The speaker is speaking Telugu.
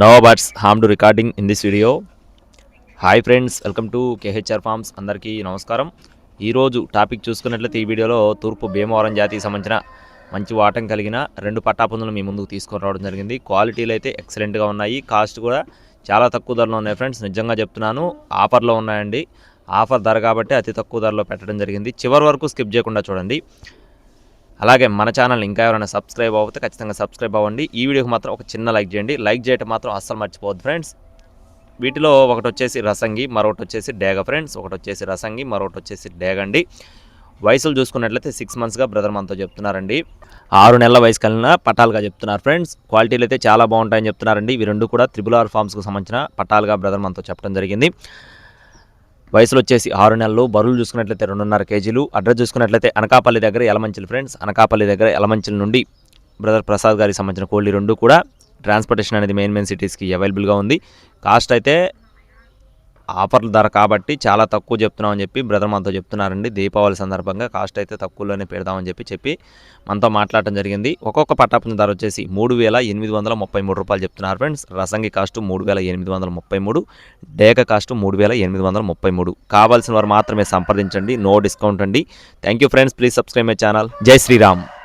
No buts harm to recording in this video hi friends welcome to KHR farms అందరికీ నమస్కారం. ఈరోజు టాపిక్ చూసుకున్నట్లయితే ఈ వీడియోలో తూర్పు భీమవరం జాతికి సంబంధించిన మంచి వాటం కలిగిన రెండు పట్టాపందులు మీ ముందుకు తీసుకొని రావడం జరిగింది. క్వాలిటీలు అయితే ఎక్సలెంట్గా ఉన్నాయి. కాస్ట్ కూడా చాలా తక్కువ ధరలో ఉన్నాయి ఫ్రెండ్స్ నిజంగా చెప్తున్నాను ఆఫర్లో ఉన్నాయండి. ఆఫర్ ధర కాబట్టి అతి తక్కువ ధరలో పెట్టడం జరిగింది. చివరి వరకు స్కిప్ చేయకుండా చూడండి. అలాగే మన ఛానల్ ఇంకా ఎవరైనా సబ్స్క్రైబ్ అవ్వతే ఖచ్చితంగా సబ్స్క్రైబ్ అవ్వండి. ఈ వీడియోకి మాత్రం ఒక చిన్న లైక్ చేయండి. లైక్ చేయటం మాత్రం అస్సలు మర్చిపోవద్దు ఫ్రెండ్స్. వీటిలో ఒకటి వచ్చేసి రసంగి మరొకటి వచ్చేసి డేగ ఫ్రెండ్స్. ఒకటి వచ్చేసి రసంగి మరొకటి వచ్చేసి డేగ అండి వయసులు చూసుకున్నట్లయితే సిక్స్ మంత్స్గా బ్రదర్ మనతో చెప్తున్నారండి. ఆరు నెలల వయసు కలిగిన పట్టాలుగా చెప్తున్నారు ఫ్రెండ్స్. క్వాలిటీలు అయితే చాలా బాగుంటాయని చెప్తున్నారండి. ఇవి రెండు కూడా త్రిబుల్ ఆర్ ఫార్మ్స్కి సంబంధించిన పట్టాలుగా బ్రదర్ మనతో చెప్పడం జరిగింది. వయసులో వచ్చేసి ఆరు నెలలు బరువులు చూసుకున్నట్లయితే రెండున్నర కేజీలు అడ్రస్ చూసుకున్నట్లయితే అనకాపల్లి దగ్గర యలమంచిలి ఫ్రెండ్స్. అనకాపల్లి దగ్గర యలమంచిలి నుండి బ్రదర్ ప్రసాద్ గారికి సంబంధించిన కోళ్ళు రెండు కూడా. ట్రాన్స్పోర్టేషన్ అనేది మెయిన్ మెయిన్ సిటీస్కి అవైలబుల్గా ఉంది. కాస్ట్ అయితే ఆఫర్ల ధర కాబట్టి చాలా తక్కువ చెప్తున్నామని చెప్పి బ్రదర్ మనతో చెప్తున్నారండి. దీపావళి సందర్భంగా కాస్ట్ అయితే తక్కువలోనే పెడదామని చెప్పి చెప్పి మనతో మాట్లాడటం జరిగింది. ఒక్కొక్క పట్టాపున ధర వచ్చేసి మూడు వేల ఎనిమిది వందల ముప్పై మూడు రూపాయలు చెప్తున్నారు ఫ్రెండ్స్. రసంగి కాస్ట్ మూడు వేల ఎనిమిది వందల ముప్పై మూడు డేక కాస్ట్ మూడు వేల ఎనిమిది వందల ముప్పై మూడు. కావాల్సిన వారు మాత్రమే సంప్రదించండి. నో డిస్కౌంట్ అండి. Thank you friends. Please subscribe my channel. జై శ్రీరామ్.